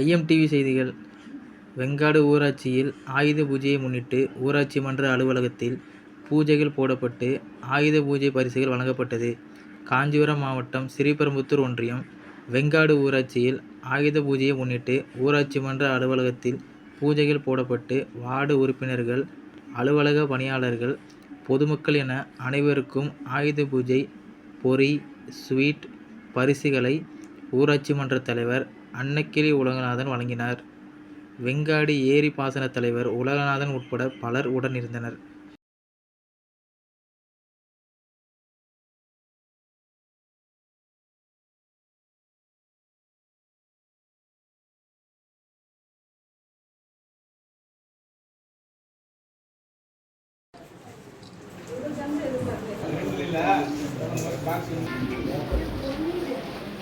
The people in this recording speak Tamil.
ஐஎம்டிவி செய்திகள் வெங்காடு ஊராட்சியில் ஆயுத பூஜையை முன்னிட்டு ஊராட்சி மன்ற அலுவலகத்தில் பூஜைகள் போடப்பட்டு ஆயுத பூஜை பரிசுகள் வழங்கப்பட்டது. காஞ்சிபுரம் மாவட்டம் ஸ்ரீபெரும்புத்தூர் ஒன்றியம் வெங்காடு ஊராட்சியில் ஆயுத பூஜையை முன்னிட்டு ஊராட்சி மன்ற அலுவலகத்தில் பூஜைகள் போடப்பட்டு வார்டு உறுப்பினர்கள் அலுவலக பணியாளர்கள் பொதுமக்கள் என அனைவருக்கும் ஆயுத பூஜை பொரி ஸ்வீட் பரிசுகளை ஊராட்சி மன்ற தலைவர் அன்னக்கிளி உலகநாதன் வழங்கினார். வெங்காடு ஏரி பாசன தலைவர் உலகநாதன் உட்பட பலர் உடனிருந்தனர்.